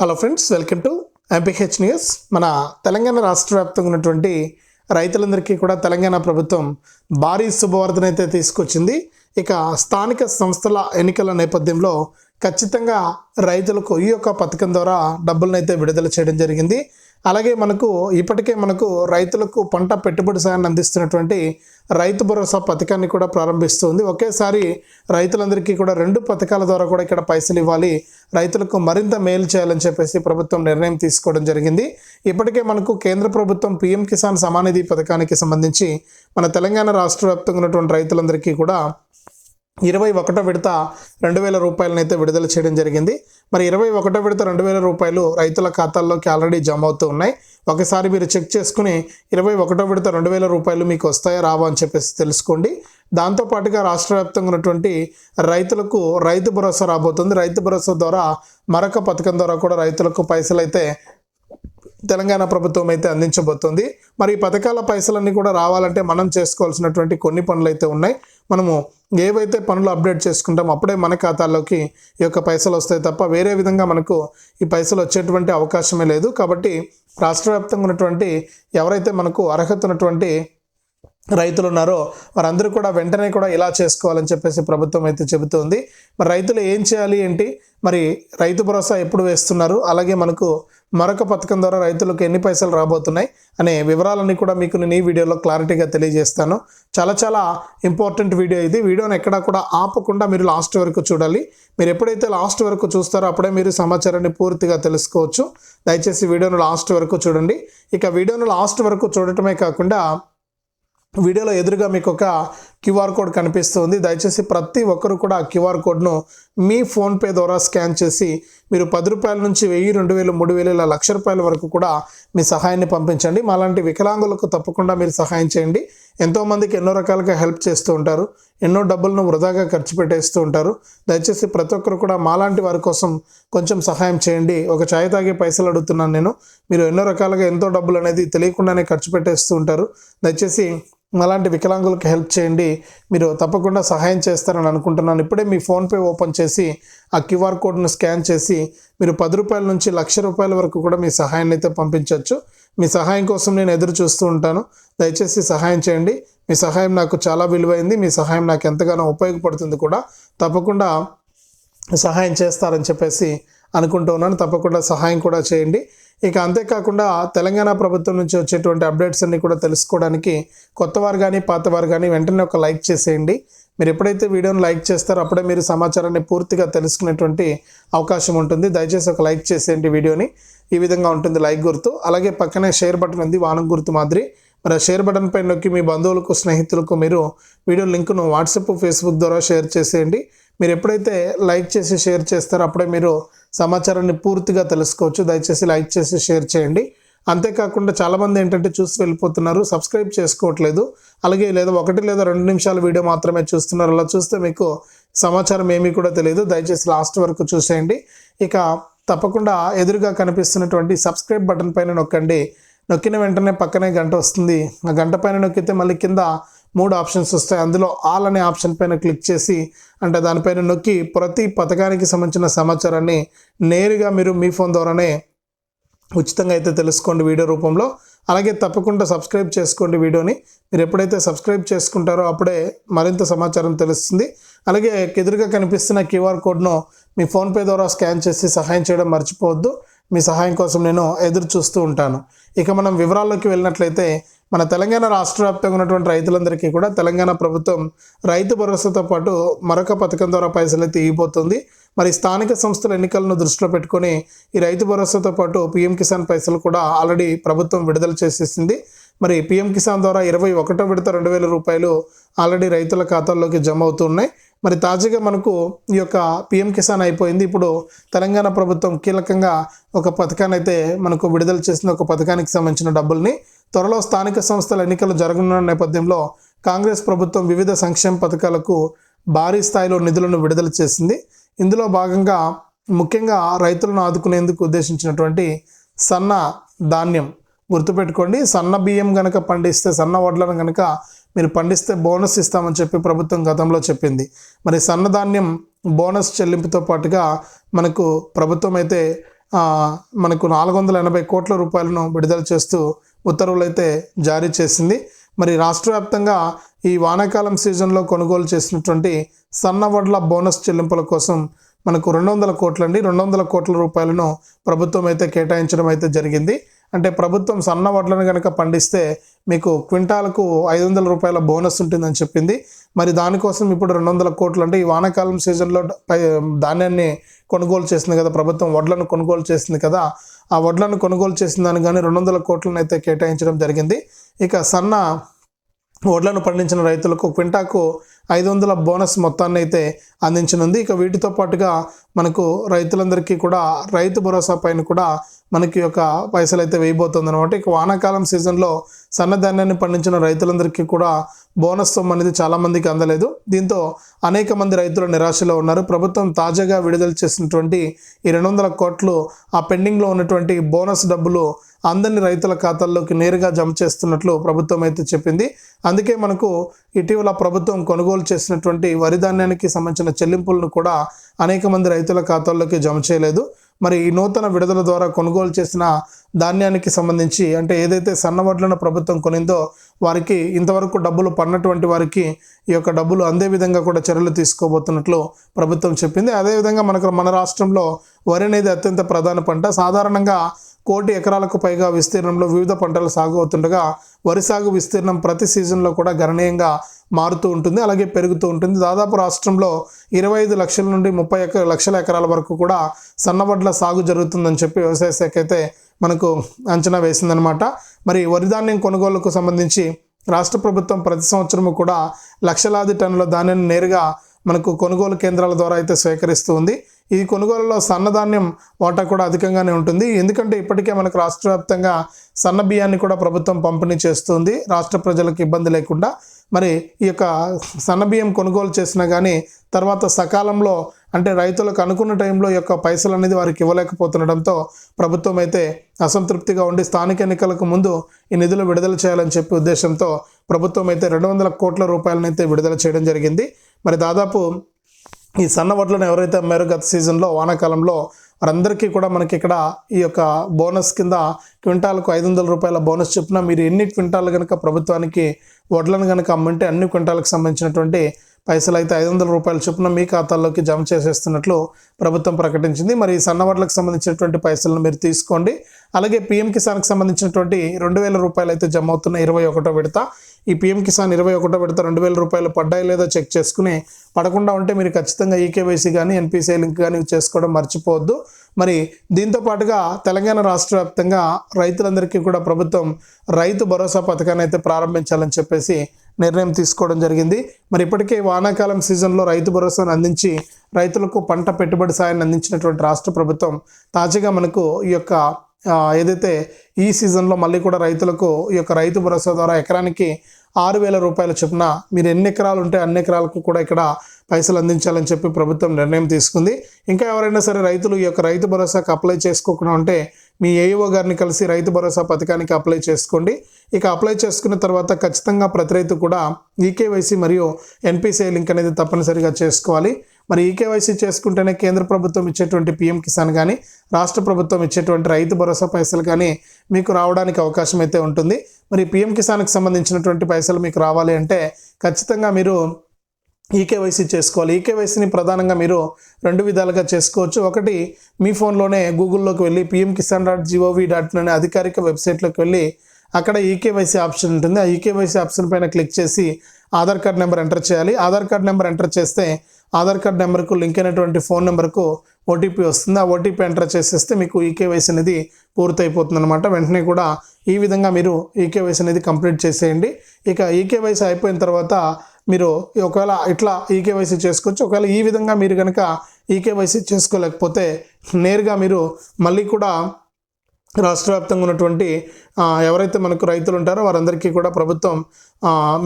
Hello friends welcome to MPH news మన తెలంగాణ రాష్ట్ర వ్యాప్తంగా ఉన్నటువంటి రైతులందరికీ కూడా తెలంగాణ ప్రభుత్వం భారీ శుభవార్తన అయితే తీసుకొచ్చింది. ఇక స్థానిక సంస్థల ఎన్నికల నేపథ్యంలో ఖచ్చితంగా రైతులకు ఈ యొక్క పథకం ద్వారా డబ్బులను అయితే విడుదల చేయడం జరిగింది. అలాగే మనకు ఇప్పటికే మనకు రైతులకు పంట పెట్టుబడి సాయాన్ని అందిస్తున్నటువంటి రైతు భరోసా పథకాన్ని కూడా ప్రారంభిస్తుంది. ఒకేసారి రైతులందరికీ కూడా రెండు పథకాల ద్వారా కూడా ఇక్కడ పైసలు ఇవ్వాలి. రైతులకు మరింత మేలు చేయాలని చెప్పేసి ప్రభుత్వం నిర్ణయం తీసుకోవడం జరిగింది. ఇప్పటికే మనకు కేంద్ర ప్రభుత్వం పీఎం కిసాన్ సమానిధి పథకానికి సంబంధించి మన తెలంగాణ రాష్ట్ర వ్యాప్తంగా ఉన్నటువంటి రైతులందరికీ కూడా ఇరవై ఒకటో విడత రెండు వేల రూపాయలను అయితే విడుదల చేయడం జరిగింది. మరి ఇరవై ఒకటో విడత రెండు వేల రూపాయలు రైతుల ఖాతాల్లోకి ఆల్రెడీ జమ అవుతూ ఉన్నాయి. ఒకసారి మీరు చెక్ చేసుకుని ఇరవై ఒకటో విడత రెండు వేల రూపాయలు మీకు వస్తాయా రావా అని చెప్పేసి తెలుసుకోండి. దాంతోపాటుగా రాష్ట్ర వ్యాప్తంగా ఉన్నటువంటి రైతులకు రైతు భరోసా రాబోతుంది. రైతు భరోసా ద్వారా మరొక పథకం ద్వారా కూడా రైతులకు పైసలు అయితే తెలంగాణ ప్రభుత్వం అయితే అందించబోతుంది. మరి ఈ పథకాల పైసలన్నీ కూడా రావాలంటే మనం చేసుకోవాల్సినటువంటి కొన్ని పనులు అయితే ఉన్నాయి. మనము ఏవైతే పనులు అప్డేట్ చేసుకుంటామో అప్పుడే మన ఖాతాలోకి ఈ యొక్క పైసలు వస్తాయి తప్ప వేరే విధంగా మనకు ఈ పైసలు వచ్చేటువంటి అవకాశమే లేదు. కాబట్టి రాష్ట్ర వ్యాప్తంగా ఉన్నటువంటి ఎవరైతే మనకు అర్హత ఉన్నటువంటి రైతులు ఉన్నారో వారందరూ కూడా వెంటనే కూడా ఇలా చేసుకోవాలని చెప్పేసి ప్రభుత్వం అయితే చెబుతోంది. మరి రైతులు ఏం చేయాలి ఏంటి? మరి రైతు భరోసా ఎప్పుడు వేస్తున్నారు? అలాగే మనకు మరొక పథకం ద్వారా రైతులకు ఎన్ని పైసలు రాబోతున్నాయి? అనే వివరాలన్నీ కూడా మీకు నేను ఈ వీడియోలో క్లారిటీగా తెలియజేస్తాను. చాలా చాలా ఇంపార్టెంట్ వీడియో ఇది. వీడియోని ఎక్కడా కూడా ఆపకుండా మీరు లాస్ట్ వరకు చూడాలి. మీరు ఎప్పుడైతే లాస్ట్ వరకు చూస్తారో అప్పుడే మీరు సమాచారాన్ని పూర్తిగా తెలుసుకోవచ్చు. దయచేసి వీడియోను లాస్ట్ వరకు చూడండి. ఇక వీడియోను లాస్ట్ వరకు చూడటమే కాకుండా వీడియోలో ఎదురుగా మీకు ఒక క్యూఆర్ కోడ్ కనిపిస్తుంది. దయచేసి ప్రతి ఒక్కరు కూడా ఆ క్యూఆర్ కోడ్ను మీ ఫోన్పే ద్వారా స్కాన్ చేసి మీరు పది రూపాయల నుంచి వెయ్యి రెండు వేలు మూడు వేలు ఇలా లక్ష రూపాయల వరకు కూడా మీ సహాయాన్ని పంపించండి. మాలాంటి వికలాంగులకు తప్పకుండా మీరు సహాయం చేయండి. ఎంతోమందికి ఎన్నో రకాలుగా హెల్ప్ చేస్తూ ఉంటారు. ఎన్నో డబ్బులను వృధాగా ఖర్చు పెట్టేస్తూ ఉంటారు. దయచేసి ప్రతి ఒక్కరు కూడా మాలాంటి వారి కోసం కొంచెం సహాయం చేయండి. ఒక ఛాయ్ తాగే పైసలు అడుగుతున్నాను నేను. మీరు ఎన్నో రకాలుగా ఎంతో డబ్బులు అనేది తెలియకుండానే ఖర్చు పెట్టేస్తూ ఉంటారు. దయచేసి అలాంటి వికలాంగులకు హెల్ప్ చేయండి. మీరు తప్పకుండా సహాయం చేస్తారని అనుకుంటున్నాను. ఇప్పుడే మీ ఫోన్పే ఓపెన్ చేసి ఆ క్యూఆర్ కోడ్ను స్కాన్ చేసి మీరు పది రూపాయల నుంచి లక్ష రూపాయల వరకు కూడా మీ సహాయాన్ని అయితే పంపించవచ్చు మీ సహాయం కోసం నేను ఎదురు చూస్తూ ఉంటాను. దయచేసి సహాయం చేయండి. మీ సహాయం నాకు చాలా విలువైంది. మీ సహాయం నాకు ఎంతగానో ఉపయోగపడుతుంది కూడా. తప్పకుండా సహాయం చేస్తారని చెప్పేసి అనుకుంటూ ఉన్నాను. తప్పకుండా సహాయం కూడా చేయండి. ఇక అంతేకాకుండా తెలంగాణ ప్రభుత్వం నుంచి వచ్చేటువంటి అప్డేట్స్ అన్ని కూడా తెలుసుకోవడానికి కొత్తవారు కానీ పాతవారు కానీ వెంటనే ఒక లైక్ చేసేయండి. మీరు ఎప్పుడైతే వీడియోని లైక్ చేస్తారో అప్పుడే మీరు సమాచారాన్ని పూర్తిగా తెలుసుకునేటువంటి అవకాశం ఉంటుంది. దయచేసి ఒక లైక్ చేసేయండి వీడియోని. ఈ విధంగా ఉంటుంది లైక్ గుర్తు. అలాగే పక్కనే షేర్ బటన్ ఉంది వానం గుర్తు మాదిరి. మరి ఆ షేర్ బటన్ పైన నొక్కి మీ బంధువులకు స్నేహితులకు మీరు వీడియో లింక్ను వాట్సాప్ ఫేస్బుక్ ద్వారా షేర్ చేసేయండి. మీరు ఎప్పుడైతే లైక్ చేసి షేర్ చేస్తారో అప్పుడే మీరు సమాచారాన్ని పూర్తిగా తెలుసుకోవచ్చు. దయచేసి లైక్ చేసి షేర్ చేయండి. అంతేకాకుండా చాలామంది ఏంటంటే చూసి వెళ్ళిపోతున్నారు. సబ్స్క్రైబ్ చేసుకోవట్లేదు. అలాగే లేదా ఒకటి లేదా రెండు నిమిషాల వీడియో మాత్రమే చూస్తున్నారు. అలా చూస్తే మీకు సమాచారం ఏమీ కూడా తెలియదు. దయచేసి లాస్ట్ వరకు చూసేయండి. ఇక తప్పకుండా ఎదురుగా కనిపిస్తున్నటువంటి సబ్స్క్రైబ్ బటన్ పైన నొక్కండి. నొక్కిన వెంటనే పక్కనే గంట వస్తుంది. ఆ గంట పైన నొక్కితే మళ్ళీ కింద మూడు ఆప్షన్స్ వస్తాయి. అందులో ఆల్ అనే ఆప్షన్ పైన క్లిక్ చేసి అంటే దానిపైన నొక్కి ప్రతి పథకానికి సంబంధించిన సమాచారాన్ని నేరుగా మీరు మీ ఫోన్ ద్వారానే ఉచితంగా అయితే తెలుసుకోండి వీడియో రూపంలో. అలాగే తప్పకుండా సబ్స్క్రైబ్ చేసుకోండి వీడియోని. మీరు ఎప్పుడైతే సబ్స్క్రైబ్ చేసుకుంటారో అప్పుడే మరింత సమాచారం తెలుస్తుంది. అలాగే ఎదురుగా కనిపిస్తున్న క్యూఆర్ కోడ్ను మీ ఫోన్పే ద్వారా స్కాన్ చేసి సహాయం చేయడం మర్చిపోవద్దు. మీ సహాయం కోసం నేను ఎదురు చూస్తూ ఉంటాను. ఇక మనం వివరాల్లోకి వెళ్ళినట్లయితే మన తెలంగాణ రాష్ట్ర వ్యాప్తంగా ఉన్నటువంటి రైతులందరికీ కూడా తెలంగాణ ప్రభుత్వం రైతు భరోసాతో పాటు మరొక పథకం ద్వారా పైసలు అయితే మరి స్థానిక సంస్థల ఎన్నికలను దృష్టిలో పెట్టుకొని ఈ రైతు భరోసాతో పాటు పీఎం కిసాన్ పైసలు కూడా ఆల్రెడీ ప్రభుత్వం విడుదల చేసేసింది. మరి పీఎం కిసాన్ ద్వారా ఇరవై ఒకటో విడత రెండు వేల రూపాయలు ఆల్రెడీ రైతుల ఖాతాల్లోకి జమ అవుతున్నాయి మరి తాజాగా మనకు ఈ యొక్క పిఎం కిసాన్ అయిపోయింది. ఇప్పుడు తెలంగాణ ప్రభుత్వం కీలకంగా ఒక పథకాన్ని అయితే మనకు విడుదల చేసిన ఒక పథకానికి సంబంధించిన డబ్బుల్ని త్వరలో స్థానిక సంస్థల ఎన్నికలు జరగనున్న నేపథ్యంలో కాంగ్రెస్ ప్రభుత్వం వివిధ సంక్షేమ పథకాలకు భారీ స్థాయిలో నిధులను విడుదల చేసింది. ఇందులో భాగంగా ముఖ్యంగా రైతులను ఆదుకునేందుకు ఉద్దేశించినటువంటి సన్న ధాన్యం గుర్తుపెట్టుకోండి. సన్న బియ్యం కనుక పండిస్తే సన్న వడ్లను కనుక మీరు పండిస్తే బోనస్ ఇస్తామని చెప్పి ప్రభుత్వం గతంలో చెప్పింది. మరి సన్నధాన్యం బోనస్ చెల్లింపుతో పాటుగా మనకు ప్రభుత్వం అయితే మనకు నాలుగు వందల ఎనభై కోట్ల రూపాయలను విడుదల చేస్తూ ఉత్తర్వులు అయితే జారీ చేసింది. మరి రాష్ట్ర వ్యాప్తంగా ఈ వానాకాలం సీజన్లో కొనుగోలు చేసినటువంటి సన్న వడ్ల బోనస్ చెల్లింపుల కోసం మనకు రెండు వందల కోట్లండి. రెండు వందల కోట్ల రూపాయలను ప్రభుత్వం అయితే కేటాయించడం అయితే జరిగింది. అంటే ప్రభుత్వం సన్న వడ్లను కనుక పండిస్తే మీకు క్వింటాలకు ఐదు వందల రూపాయల బోనస్ ఉంటుందని చెప్పింది. మరి దానికోసం ఇప్పుడు రెండు వందల కోట్లు అంటే ఈ వానాకాలం సీజన్లో ధాన్యాన్ని కొనుగోలు చేసింది కదా ప్రభుత్వం వడ్లను కొనుగోలు చేసింది కదా ఆ వడ్లను కొనుగోలు చేసిన దానికి కానీ రెండు వందల కోట్లను అయితే కేటాయించడం జరిగింది. ఇక సన్న వడ్లను పండించిన రైతులకు క్వింటాకు ఐదు వందల బోనస్ మొత్తాన్ని అయితే అందించనుంది. ఇక వీటితో పాటుగా మనకు రైతులందరికీ కూడా రైతు భరోసా పైన కూడా మనకి ఒక పైసలు అయితే వేయబోతుంది అనమాట ఇక వానాకాలం సీజన్లో సన్నధాన్యాన్ని పండించిన రైతులందరికీ కూడా బోనస్ సొమ్ము అనేది చాలామందికి అందలేదు. దీంతో అనేక మంది రైతులు నిరాశలో ఉన్నారు. ప్రభుత్వం తాజాగా విడుదల చేసినటువంటి ఈ రెండు వందల కోట్లు ఆ పెండింగ్లో ఉన్నటువంటి బోనస్ డబ్బులు అందరిని రైతుల ఖాతాల్లోకి నేరుగా జమ చేస్తున్నట్లు ప్రభుత్వం అయితే చెప్పింది. అందుకే మనకు ఇటీవల ప్రభుత్వం కొనుగోలు చేసినటువంటి వరి ధాన్యానికి సంబంధించిన చెల్లింపులను కూడా అనేక మంది రైతుల ఖాతాల్లోకి జమ చేయలేదు. మరి ఈ నూతన విడుదల ద్వారా కొనుగోలు చేసిన ధాన్యానికి సంబంధించి అంటే ఏదైతే సన్నవడ్లను ప్రభుత్వం కొనిందో వారికి ఇంతవరకు డబ్బులు పడినటువంటి వారికి ఈ యొక్క డబ్బులు అందే విధంగా కూడా చర్యలు తీసుకోబోతున్నట్లు ప్రభుత్వం చెప్పింది. అదేవిధంగా మనకు మన రాష్ట్రంలో వరి అనేది అత్యంత ప్రధాన పంట. సాధారణంగా కోటి ఎకరాలకు పైగా విస్తీర్ణంలో వివిధ పంటలు సాగు అవుతుండగా వరి సాగు విస్తీర్ణం ప్రతి సీజన్లో కూడా గణనీయంగా మారుతూ ఉంటుంది అలాగే పెరుగుతూ ఉంటుంది. దాదాపు రాష్ట్రంలో ఇరవై ఐదు లక్షల నుండి ముప్పై ఎక లక్షల ఎకరాల వరకు కూడా సన్నబడ్ల సాగు జరుగుతుందని చెప్పి వ్యవసాయ శాఖ అయితే మనకు అంచనా వేసిందనమాట మరి వరి ధాన్యం కొనుగోలుకు సంబంధించి రాష్ట్ర ప్రభుత్వం ప్రతి సంవత్సరము కూడా లక్షలాది టన్నుల ధాన్యాన్ని నేరుగా మనకు కొనుగోలు కేంద్రాల ద్వారా అయితే సేకరిస్తూ ఉంది ఈ కొనుగోలులో సన్నధాన్యం వాటా కూడా అధికంగానే ఉంటుంది. ఎందుకంటే ఇప్పటికే మనకు రాష్ట్ర వ్యాప్తంగా సన్న బియ్యాన్ని కూడా ప్రభుత్వం పంపిణీ చేస్తుంది. రాష్ట్ర ప్రజలకు ఇబ్బంది లేకుండా. మరి ఈ యొక్క సన్న బియ్యం కొనుగోలు చేసినా కానీ తర్వాత సకాలంలో అంటే రైతులకు అనుకున్న టైంలో యొక్క పైసలు అనేది వారికి ఇవ్వలేకపోతుండడంతో ప్రభుత్వం అయితే అసంతృప్తిగా ఉండి స్థానిక ఎన్నికలకు ముందు ఈ నిధులు విడుదల చేయాలని చెప్పి ఉద్దేశంతో ప్రభుత్వం అయితే రెండు వందల కోట్ల రూపాయలనైతే విడుదల చేయడం జరిగింది. మరి దాదాపు ఈ సన్న వడ్లను ఎవరైతే అమ్మారో గత సీజన్లో వానాకాలంలో వారందరికీ కూడా మనకి ఇక్కడ ఈ యొక్క బోనస్ కింద క్వింటాలకు ఐదు వందల రూపాయల బోనస్ చొప్పున మీరు ఎన్ని క్వింటాలు కనుక ప్రభుత్వానికి వడ్లను కనుక అమ్మంటే అన్ని క్వింటాలకు సంబంధించినటువంటి పైసలు అయితే ఐదు వందల రూపాయల చొప్పున మీ ఖాతాల్లోకి జమ చేసేస్తున్నట్లు ప్రభుత్వం ప్రకటించింది. మరి ఈ సంబంధించినటువంటి పైసలను మీరు తీసుకోండి. అలాగే పిఎం కిసాన్కి సంబంధించినటువంటి రెండు వేల రూపాయలు అయితే జమ అవుతున్న ఇరవై ఒకటో విడత. ఈ పిఎం కిసాన్ ఇరవై ఒకటో విడత రెండు వేల రూపాయలు పడ్డాయి లేదో చెక్ చేసుకుని పడకుండా ఉంటే మీరు ఖచ్చితంగా ఈకేవైసీ కానీ ఎన్పిసిఐ లింక్ కానీ చేసుకోవడం మర్చిపోవద్దు. మరి దీంతో పాటుగా తెలంగాణ రాష్ట్ర వ్యాప్తంగా రైతులందరికీ కూడా ప్రభుత్వం రైతు భరోసా పథకాన్ని అయితే ప్రారంభించాలని చెప్పేసి నిర్ణయం తీసుకోవడం జరిగింది. మరి ఇప్పటికే వానాకాలం సీజన్లో రైతు భరోసాను అందించి రైతులకు పంట పెట్టుబడి సాయాన్ని అందించినటువంటి రాష్ట్ర ప్రభుత్వం తాజాగా మనకు ఈ యొక్క ఏదైతే ఈ సీజన్లో మళ్ళీ కూడా రైతులకు ఈ యొక్క రైతు భరోసా ద్వారా ఎకరానికి ఆరు వేల రూపాయల చొప్పున మీరు ఎన్ని ఎకరాలు ఉంటే అన్ని ఎకరాలకు కూడా ఇక్కడ పైసలు అందించాలని చెప్పి ప్రభుత్వం నిర్ణయం తీసుకుంది. ఇంకా ఎవరైనా సరే రైతులు ఈ యొక్క రైతు భరోసాకు అప్లై చేసుకోకుండా ఉంటే మీ ఏఈఓ గారిని కలిసి రైతు భరోసా పథకానికి అప్లై చేసుకోండి. ఇక అప్లై చేసుకున్న తర్వాత ఖచ్చితంగా ప్రతి రైతు కూడా ఈకేవైసీ మరియు ఎన్పిసిఐ లింక్ అనేది తప్పనిసరిగా చేసుకోవాలి. మరి ఈకేవైసీ చేసుకుంటేనే కేంద్ర ప్రభుత్వం ఇచ్చేటువంటి పిఎం కిసాన్ కానీ రాష్ట్ర ప్రభుత్వం ఇచ్చేటువంటి రైతు భరోసా పైసలు కానీ మీకు రావడానికి అవకాశం అయితే ఉంటుంది. మరి పిఎం కిసాన్కి సంబంధించినటువంటి పైసలు మీకు రావాలి అంటే ఖచ్చితంగా మీరు ఈకేవైసీ చేసుకోవాలి. ఈకేవైసీని ప్రధానంగా మీరు రెండు విధాలుగా చేసుకోవచ్చు. ఒకటి మీ ఫోన్లోనే గూగుల్లోకి వెళ్ళి PM Kisan dot GOV dot అనే అధికారిక వెబ్సైట్లోకి వెళ్ళి అక్కడ ఈకేవైసీ ఆప్షన్ ఉంటుంది. ఆ ఈకేవైసీ ఆప్షన్ పైన క్లిక్ చేసి ఆధార్ కార్డ్ నెంబర్ ఎంటర్ చేయాలి. ఆధార్ కార్డ్ నెంబర్ ఎంటర్ చేస్తే ఆధార్ కార్డ్ నెంబర్కు లింక్ అయినటువంటి ఫోన్ నెంబర్కు ఓటీపీ వస్తుంది. ఆ ఓటీపీ ఎంటర్ చేసేస్తే మీకు ఈకేవైసీ అనేది పూర్తయిపోతుంది అనమాట వెంటనే కూడా ఈ విధంగా మీరు ఈకేవైసీ అనేది కంప్లీట్ చేసేయండి. ఇక ఈకేవైసీ అయిపోయిన తర్వాత మీరు ఒకవేళ ఇట్లా ఈకేవైసీ చేసుకోవచ్చు. ఒకవేళ ఈ విధంగా మీరు కనుక ఈకేవైసీ చేసుకోలేకపోతే నేరుగా మీరు మళ్ళీ కూడా రాష్ట్ర వ్యాప్తంగా ఉన్నటువంటి ఎవరైతే మనకు రైతులు ఉంటారో వారందరికీ కూడా ప్రభుత్వం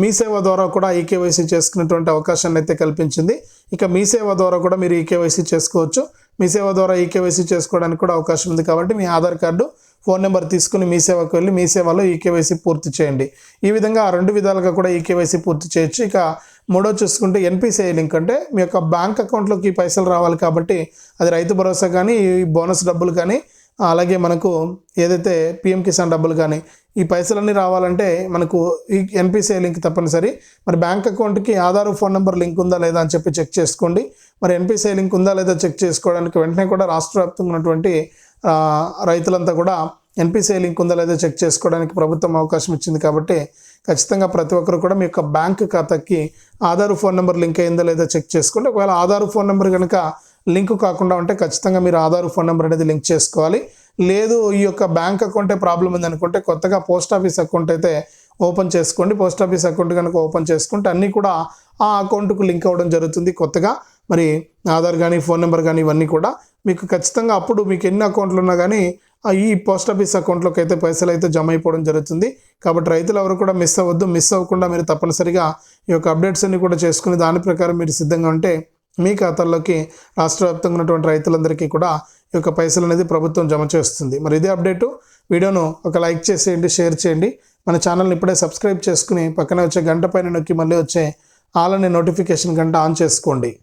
మీ సేవ ద్వారా కూడా ఈకేవైసీ చేసుకునేటువంటి అవకాశాన్ని అయితే కల్పించింది. ఇక మీ సేవ ద్వారా కూడా మీరు ఈకేవైసీ చేసుకోవచ్చు. మీ సేవ ద్వారా ఈకేవైసీ చేసుకోవడానికి కూడా అవకాశం ఉంది కాబట్టి మీ ఆధార్ కార్డు ఫోన్ నెంబర్ తీసుకుని మీ సేవకు వెళ్ళి మీ సేవలో ఈకేవైసీ పూర్తి చేయండి. ఈ విధంగా ఆ రెండు విధాలుగా కూడా ఈకేవైసీ పూర్తి చేయొచ్చు. ఇక మూడో చూసుకుంటే ఎన్పిసిఐ లింక్ అంటే మీ యొక్క బ్యాంక్ అకౌంట్లోకి పైసలు రావాలి కాబట్టి అది రైతు భరోసా కానీ ఈ బోనస్ డబ్బులు కానీ అలాగే మనకు ఏదైతే పిఎం కిసాన్ డబ్బులు కానీ ఈ పైసలన్నీ రావాలంటే మనకు ఈ ఎన్పిసిఐ లింక్ తప్పనిసరి. మరి బ్యాంక్ అకౌంట్కి ఆధార్ ఫోన్ నెంబర్ లింక్ ఉందా లేదా అని చెప్పి చెక్ చేసుకోండి. మరి ఎన్పిసిఐ లింక్ ఉందా లేదా చెక్ చేసుకోవడానికి వెంటనే కూడా రాష్ట్ర వ్యాప్తంగా ఉన్నటువంటి రైతులంతా కూడా ఎన్పిసిఐ లింక్ ఉందా లేదా చెక్ చేసుకోవడానికి ప్రభుత్వం అవకాశం ఇచ్చింది కాబట్టి ఖచ్చితంగా ప్రతి ఒక్కరు కూడా మీ యొక్క బ్యాంక్ ఖాతాకి ఆధార్ ఫోన్ నెంబర్ లింక్ అయిందా లేదో చెక్ చేసుకోండి. ఒకవేళ ఆధార్ ఫోన్ నెంబర్ కనుక లింక్ కాకుండా ఉంటే ఖచ్చితంగా మీరు ఆధార్ ఫోన్ నెంబర్ అనేది లింక్ చేసుకోవాలి. లేదు ఈ యొక్క బ్యాంక్ అకౌంటే ప్రాబ్లం ఉంది అనుకుంటే కొత్తగా పోస్ట్ ఆఫీస్ అకౌంట్ అయితే ఓపెన్ చేసుకోండి. పోస్ట్ ఆఫీస్ అకౌంట్ కనుక ఓపెన్ చేసుకుంటే అన్నీ కూడా ఆ అకౌంట్కు లింక్ అవ్వడం జరుగుతుంది. కొత్తగా మరి ఆధార్ కానీ ఫోన్ నెంబర్ కానీ ఇవన్నీ కూడా మీకు ఖచ్చితంగా అప్పుడు మీకు ఎన్ని అకౌంట్లు ఉన్నా కానీ ఈ పోస్ట్ ఆఫీస్ అకౌంట్లోకి అయితే పైసలు అయితే జమ అయిపోవడం జరుగుతుంది. కాబట్టి రైతులు ఎవరు కూడా మిస్ అవ్వద్దు. మిస్ అవ్వకుండా మీరు తప్పనిసరిగా ఈ యొక్క అప్డేట్స్ అన్ని కూడా చేసుకుని దాని ప్రకారం మీరు సిద్ధంగా ఉంటే మీ ఖాతాల్లోకి రాష్ట్ర వ్యాప్తంగా ఉన్నటువంటి రైతులందరికీ కూడా ఈ యొక్క పైసలు అనేది ప్రభుత్వం జమ చేస్తుంది. మరి ఇదే అప్డేటు. వీడియోను ఒక లైక్ చేసేయండి షేర్ చేయండి. మన ఛానల్ని ఇప్పుడే సబ్స్క్రైబ్ చేసుకుని పక్కనే వచ్చే గంట పైన నొక్కి మళ్ళీ వచ్చే ఆల్ అనే నోటిఫికేషన్ గంట ఆన్ చేసుకోండి.